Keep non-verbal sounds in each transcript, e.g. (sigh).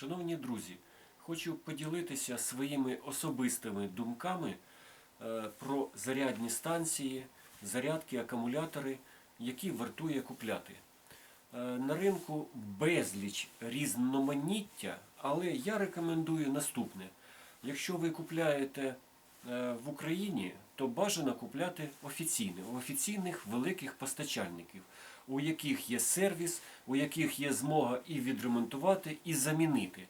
Шановні друзі, хочу поділитися своїми особистими думками е, про зарядні станції, зарядки, акумулятори, які вартує купляти. Е, На ринку безліч різноманіття, але я рекомендую наступне. Якщо ви купляєте в Україні, то бажано купляти офіційне, у офіційних великих постачальників, у яких є сервіс, у яких є змога і відремонтувати, і замінити.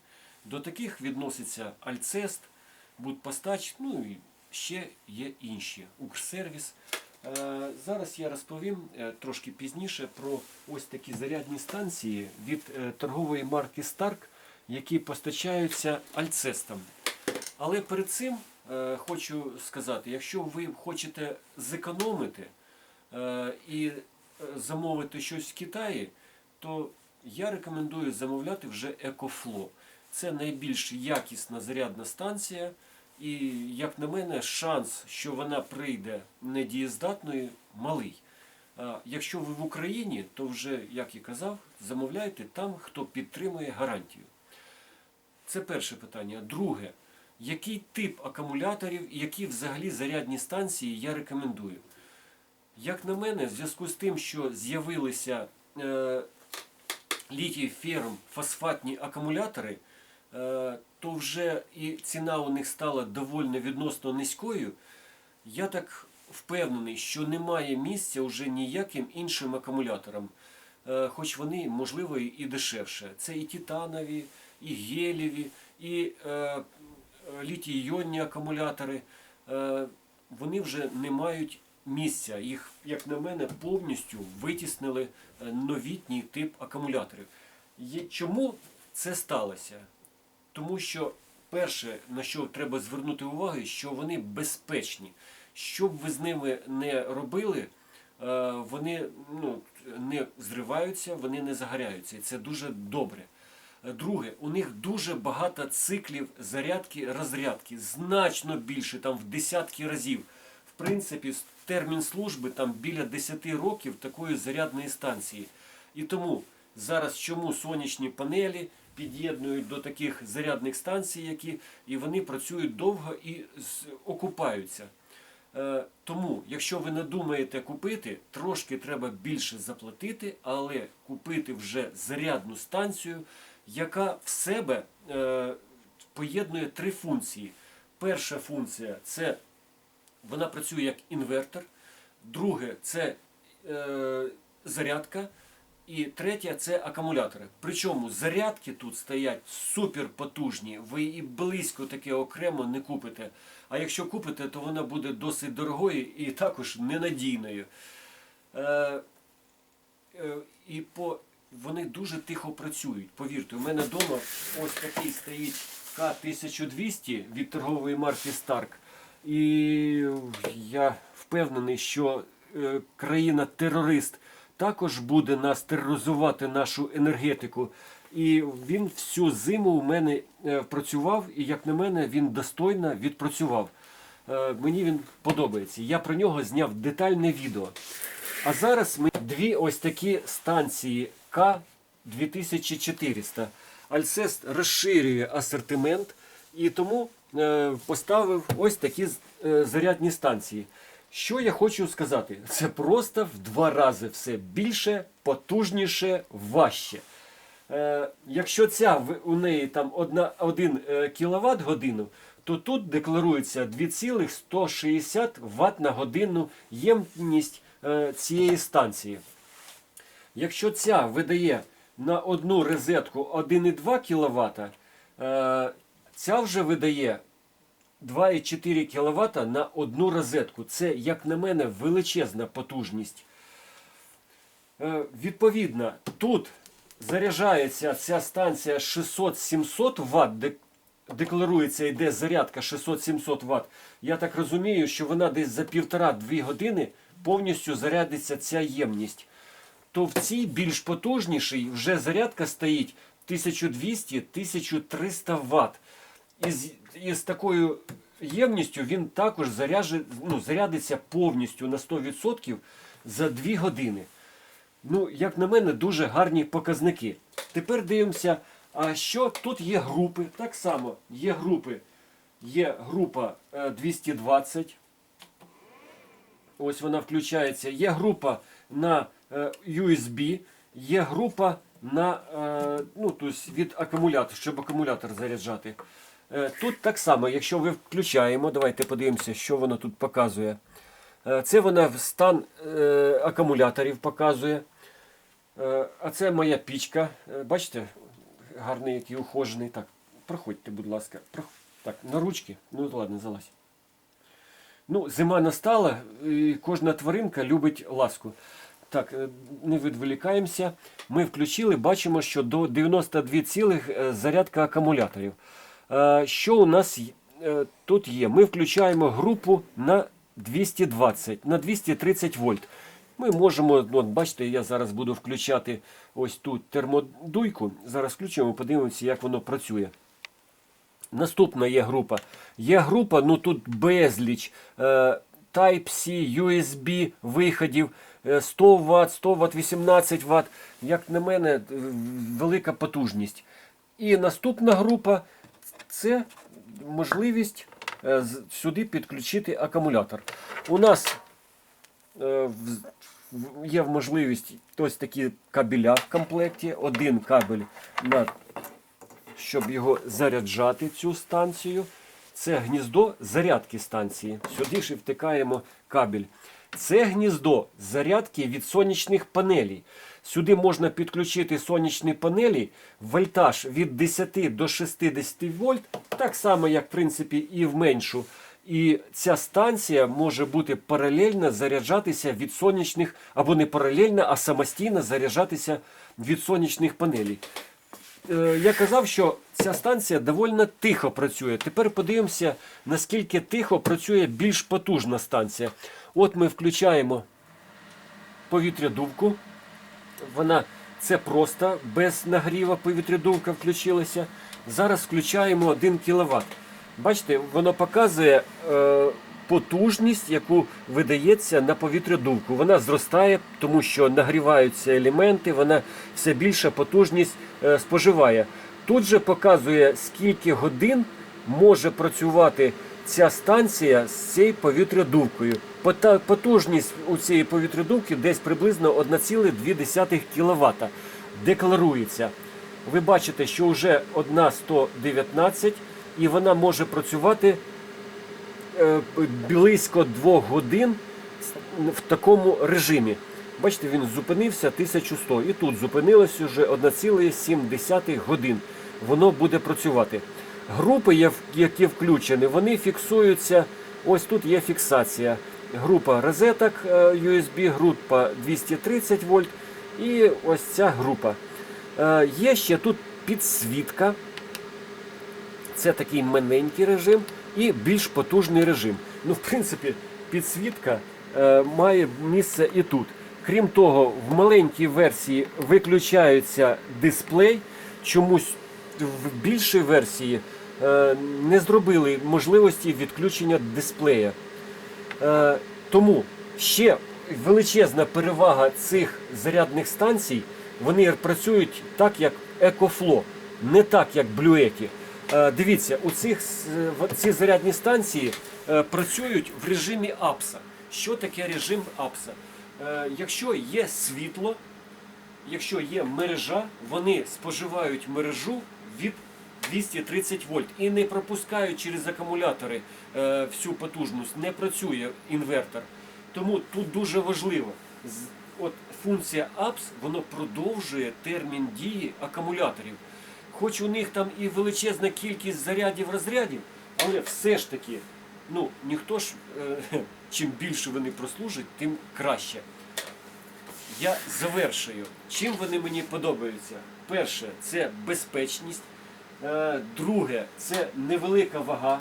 До таких відноситься Альцест, Будпостач, ну і ще є інші. Укрсервіс. Е, Зараз я розповім е, трошки пізніше про ось такі зарядні станції від е, торгової марки Stark, які постачаються Альцестом. Але перед цим е, хочу сказати, якщо ви хочете зекономити е, і е, замовити щось в Китаї, то я рекомендую замовляти вже EcoFlow. Це найбільш якісна зарядна станція, і, як на мене, шанс, що вона прийде недієздатною, малий. Якщо ви в Україні, то вже, як і казав, замовляйте там, хто підтримує гарантію. Це перше питання. Друге, який тип акумуляторів і які взагалі зарядні станції я рекомендую? Як на мене, в зв'язку з тим, що з'явилися е, літій ферм фосфатні акумулятори, е, то вже і ціна у них стала доволі відносно низькою. Я так впевнений, що немає місця вже ніяким іншим акумуляторам, Е, хоч вони, можливо, і дешевше. Це і титанові, і гелєві, і е, літій-іонні акумулятори. Е, вони вже не мають місця. Їх, як на мене, повністю витіснили е, новітній тип акумуляторів. Чому це сталося? Тому що перше, на що треба звернути увагу, що вони безпечні. Що б ви з ними не робили, е, вони ну, не зриваються, вони не загоряються. І це дуже добре. Друге, у них дуже багато циклів зарядки, розрядки, значно більше, там в десятки разів. В принципі, термін служби там біля 10 років такої зарядної станції. І тому зараз чому сонячні панелі під'єднують до таких зарядних станцій, які і вони працюють довго і окупаються. Е, Тому, якщо ви не думаєте купити, трошки треба більше заплатити, але купити вже зарядну станцію, яка в себе е, поєднує три функції. Перша функція це вона працює як інвертор, друге це е, зарядка, і третє це акумулятори. Причому зарядки тут стоять суперпотужні, ви і близько таке окремо не купите. А якщо купите, то вона буде досить дорогою і також ненадійною. Е, е, і по, вони дуже тихо працюють. Повірте, у мене вдома ось такий стоїть К-1200 від торгової марки Stark. І я впевнений, що е, країна-терорист також буде нас тероризувати нашу енергетику. І він всю зиму у мене е, працював, і як на мене, він достойно відпрацював. Е, Мені він подобається. Я про нього зняв детальне відео. А зараз ми дві ось такі станції К2400. Альцест розширює асортимент і тому е, поставив ось такі е, зарядні станції. Що я хочу сказати? Це просто в два рази все більше, потужніше, важче. Е, якщо ця у неї там 1 кВт годину, то тут декларується 2,160 Вт на годину ємність цієї станції. Якщо ця видає на одну розетку 1,2 кВт, е, ця вже видає 2,4 кВт на одну розетку. Це, як на мене, величезна потужність. Е, Відповідно, тут заряджається ця станція 600-700 Вт, декларується, йде зарядка 600-700 Вт. Я так розумію, що вона десь за півтора-дві години повністю зарядиться ця ємність. То в цій більш потужнішій вже зарядка стоїть 1200-1300 Вт. І з, такою ємністю він також заряжи, ну, зарядиться повністю на 100% за 2 години. Ну, як на мене, дуже гарні показники. Тепер дивимося А що тут є групи? Так само є групи. Є група е, 220. Ось вона включається. Є група на е, USB, є група на е, ну, тобто від акумулятора, щоб акумулятор заряджати. Е, Тут так само, якщо ви включаємо, давайте подивимося, що воно тут показує. Е, Це вона стан е, акумуляторів показує. Е, А це моя пічка. Е, Бачите, гарний який ухожений. Так, проходьте, будь ласка. Так, на ручки. Ну ладно, залазь. Ну, зима настала, і кожна тваринка любить ласку. Так, е, не відволікаємося. Ми включили, бачимо, що до 92 цілих е, зарядка акумуляторів. Е, Що у нас тут є? Ми включаємо групу на 220, на 230 вольт. Ми можемо, ну, от бачите, я зараз буду включати ось тут термодуйку. Зараз включимо, подивимося, як воно працює. Наступна є група. Є група, ну тут безліч. Type-C, USB виходів, 100 Вт, 100 Вт, 18 Вт. Як на мене, е, велика потужність. І наступна група це можливість е, сюди підключити акумулятор. У нас е, є можливість ось такі кабеля в комплекті. Один кабель на щоб його заряджати, цю станцію. Це гніздо зарядки станції. Сюди ж і втикаємо кабель. Це гніздо зарядки від сонячних панелей. Сюди можна підключити сонячні панелі, вольтаж від 10 до 60 вольт, так само, як в принципі і в меншу. І ця станція може бути паралельно заряджатися від сонячних, або не паралельно, а самостійно заряджатися від сонячних панелей. Е, я казав, що ця станція доволі тихо працює. Тепер подивимося, наскільки тихо працює більш потужна станція. От ми включаємо повітрядувку. Вона це просто без нагріва повітрядувка включилася. Зараз включаємо 1 кВт. Бачите, воно показує е, потужність, яку видається на повітрядувку. Вона зростає, тому що нагріваються елементи, вона все більша потужність е, споживає. Тут же показує, скільки годин може працювати ця станція з цією повітрядувкою. Потужність у цієї повітрядувки десь приблизно 1,2 кВт декларується. Ви бачите, що вже одна 119 і вона може працювати близько 2 годин в такому режимі. Бачите, він зупинився 1100 і тут зупинилось уже 1,7 годин. Воно буде працювати. Групи, які включені, вони фіксуються. Ось тут є фіксація. Група розеток е, USB, група 230 вольт і ось ця група. Е, Є ще тут підсвітка. Це такий маленький режим і більш потужний режим. Ну, в принципі, підсвітка е, має місце і тут. Крім того, в маленькій версії виключається дисплей. Чомусь в більшій версії е, не зробили можливості відключення дисплея. Е, тому ще величезна перевага цих зарядних станцій, вони працюють так, як EcoFlow, не так, як Bluetti. Е, дивіться, у цих ці зарядні станції е, працюють в режимі апса. Що таке режим апса? Е, якщо є світло, якщо є мережа, вони споживають мережу від 230 вольт і не пропускають через акумулятори всю потужність, не працює інвертор. Тому тут дуже важливо. От функція APS воно продовжує термін дії акумуляторів. Хоч у них там і величезна кількість зарядів розрядів, але все ж таки, ну ніхто ж, е, (laughs) чим більше вони прослужать, тим краще. Я завершую. Чим вони мені подобаються? Перше, це безпечність. Е, Друге, це невелика вага.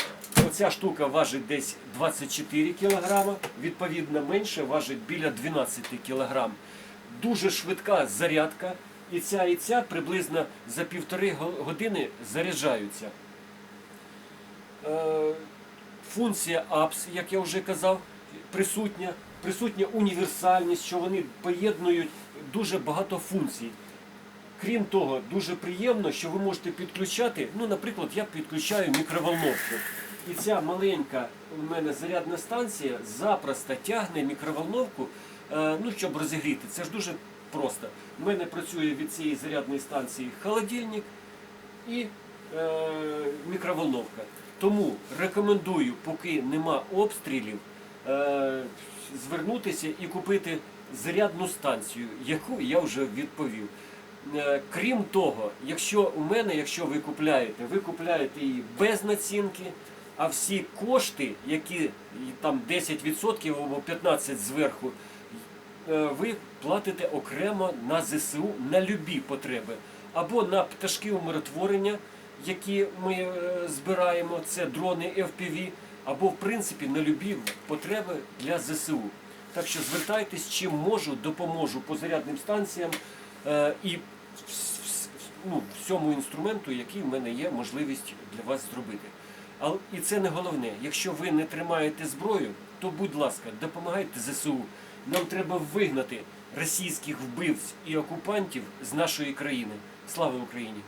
Оця штука важить десь 24 кг, відповідно менше важить біля 12 кг. Дуже швидка зарядка. І ця і ця приблизно за півтори години заряджаються. Е, Функція APS, як я вже казав, присутня, присутня універсальність, що вони поєднують дуже багато функцій. Крім того, дуже приємно, що ви можете підключати. Ну, наприклад, я підключаю мікроволновку. І ця маленька у мене зарядна станція запросто тягне мікроволновку, е, ну, щоб розігріти. Це ж дуже просто. У мене працює від цієї зарядної станції холодильник і е, мікроволновка. Тому рекомендую, поки нема обстрілів, е, звернутися і купити зарядну станцію, яку я вже відповів. Е, Крім того, якщо у мене, якщо ви купляєте, ви купляєте її без націнки, а всі кошти, які там 10% або 15% зверху, ви платите окремо на ЗСУ на любі потреби. Або на пташки умиротворення, які ми е, збираємо, це дрони FPV, або в принципі на любі потреби для ЗСУ. Так що звертайтесь, чим можу, допоможу по зарядним станціям е, і ну, всьому інструменту, який в мене є можливість для вас зробити. Але і це не головне. Якщо ви не тримаєте зброю, то будь ласка, допомагайте ЗСУ. Нам треба вигнати російських вбивць і окупантів з нашої країни. Слава Україні!